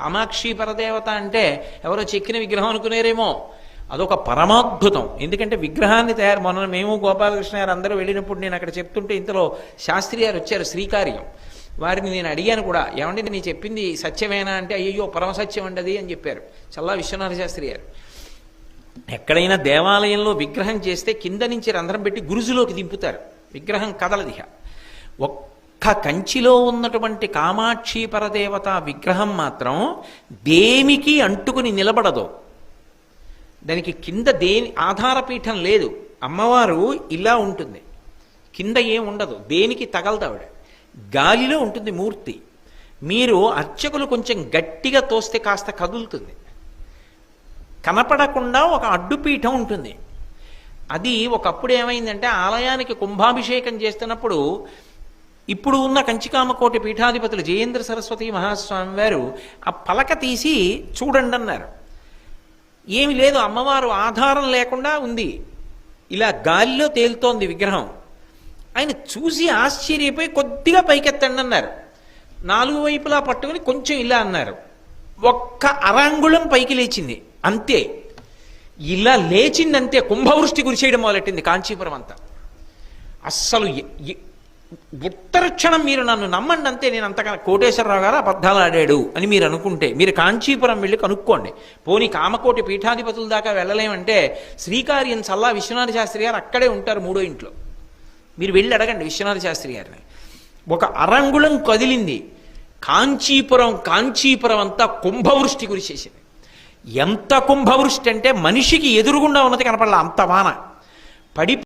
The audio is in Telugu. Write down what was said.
కామాక్షి పరదేవత అంటే ఎవరో చెక్కిన విగ్రహం అనుకునేరేమో. అదొక పరమాద్భుతం. ఎందుకంటే విగ్రహాన్ని తయారు మొన్న మేము గోపాలకృష్ణ గారు అందరూ వెళ్ళినప్పుడు నేను అక్కడ చెప్తుంటే ఇంతలో శాస్త్రి గారు వచ్చారు శ్రీకార్యం. వారిని నేను అడిగాను కూడా ఏమంటే నేను చెప్పింది సత్యమేనా? అంటే అయ్యో పరమసత్యం అండి అది అని చెప్పారు చల్లా విశ్వనాథ శాస్త్రి గారు. ఎక్కడైనా దేవాలయంలో విగ్రహం చేస్తే కింద నుంచి రంధ్రం పెట్టి గురుజులోకి దింపుతారు. విగ్రహం కదలదిహ. ఒక్క కంచిలో ఉన్నటువంటి కామాక్షి పరదేవత విగ్రహం మాత్రం దేనికి అంటుకుని నిలబడదు. దానికి కింద దేని ఆధారపీఠం లేదు. అమ్మవారు ఇలా ఉంటుంది. కింద ఏం ఉండదు. దేనికి తగలదావిడ గాలిలో ఉంటుంది మూర్తి. మీరు అర్చకులు కొంచెం గట్టిగా తోస్తే కాస్త కదులుతుంది. కనపడకుండా ఒక అడ్డుపీఠం ఉంటుంది. అది ఒకప్పుడు ఏమైందంటే ఆలయానికి కుంభాభిషేకం చేస్తున్నప్పుడు ఇప్పుడు ఉన్న కంచికామకోటి పీఠాధిపతులు జయేంద్ర సరస్వతి మహాస్వామి వారు ఆ పలక తీసి చూడండి అన్నారు. ఏమి లేదు అమ్మవారు ఆధారం లేకుండా ఉంది. ఇలా గాలిలో తేలుతోంది విగ్రహం. ఆయన చూసి ఆశ్చర్యపోయి కొద్దిగా పైకెత్తండి అన్నారు. నాలుగు వైపులా పట్టుకుని కొంచెం ఇలా అన్నారు. ఒక్క అరాంగుళం పైకి లేచింది. అంతే. ఇలా లేచింది అంతే కుంభవృష్టి చేయడం మొదలెట్టింది కాంచీపురం అంతా. అస్సలు ఎ- ఉత్తర క్షణం మీరు నన్ను నమ్మండి అంతే నేను అంతగా కోటేశ్వరరావు గారు అబద్ధాలు ఆడాడు అని మీరు అనుకుంటే మీరు కాంచీపురం వెళ్ళి కనుక్కోండి. పోనీ కామకోటి పీఠాధిపతుల దాకా వెళ్ళలేమంటే శ్రీకార్యం చల్లా విశ్వనాథ శాస్త్రి గారు అక్కడే ఉంటారు మూడో ఇంట్లో. మీరు వెళ్ళి అడగండి విశ్వనాథ శాస్త్రి గారిని. ఒక అరంగుళం కదిలింది. కాంచీపురం కాంచీపురం అంతా కుంభవృష్టి కురిసేసింది ఎంత కుంభవృష్టి అంటే మనిషికి ఎదురుగుండా ఉన్నది కనపడలా అంత వాన. పడి